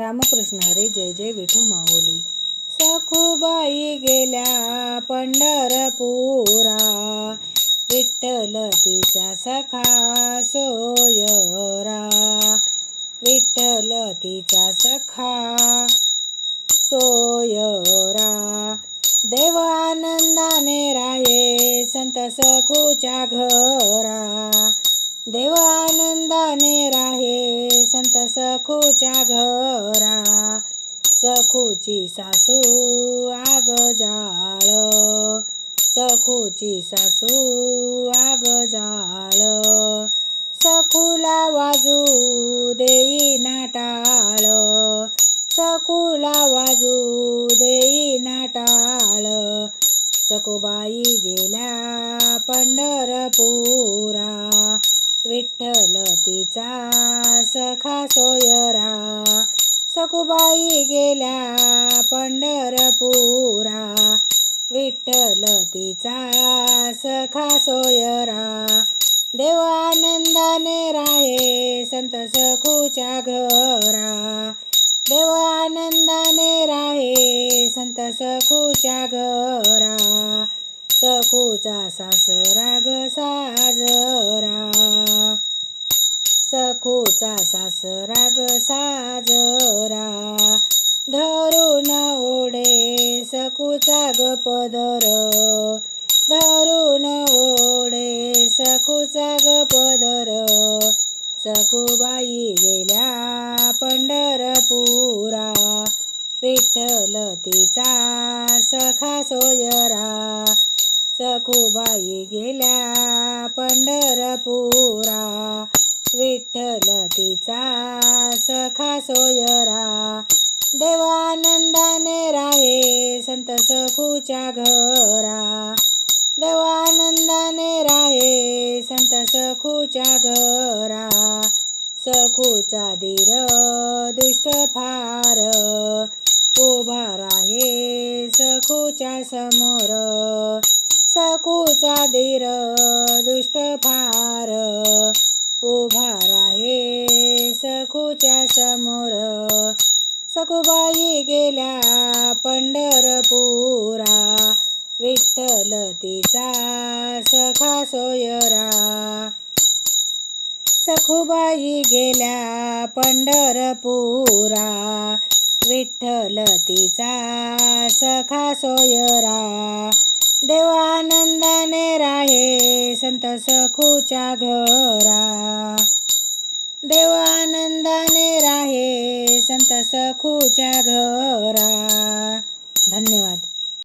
रामकृष्ण हरी जय जय विठू माऊली. सखूबाई गेल्या पंढरपुरा. विठ्ठल तिचा सखा सोयरा. विठ्ठल तिचा सखा सोयरा. देव आनंदाने राये संत सखूच्या घरा. देव आनंदाने राहे संत सखूच्या घरा. सखूची सासू आग जाळ. सखूची सासू आग जाळ. सखूला वाजू देई नाटाळ. सखूला वाजू देई नाटाळ. सखूबाई गेल्या पंढरपुरा. विठ्ठल तिचा सखा सोयरा सखूबाई गेल्या पंढरपुरा. विठ्ठल तिचा सखा सोयरा देव आनंदाने राहे संत सखूच्या घरा. देव आनंदाने राहे संत सखूच्या घरा. सखूचा सासरा ग साजरा. सखूचा सासरा ग साजरा धरून ओढे सखूचा ग पदर धरून ओढे सखूचा ग पदर सखूबाई गेल्या पंढरपुरा विठ्ठल तिचा सखा सोयरा सखूबाई गेल्या पंढरपुरा. विठ्ठल तिचा सखा सोयरा देवानंदाने राहे संत सखूच्या घरा. देवानंदाने राहे संत सखूच्या घरा. सखूचा धीर दुष्ट फार उभा राहे सखूच्या समोर. सखूचा धीर दुष्ट फार उभा राहे सखूच्या समोर. सखूबाई गेल्या पंढरपुरा. विठ्ठल तिचा सखा सोयरा. सखूबाई गेल्या पंढरपुरा. विठ्ठल तिचा सखा सोयरा. देवानंदाने राहे संत सखूच्या घरा. देवानंदाने राहे संत सखूच्या घरा. धन्यवाद.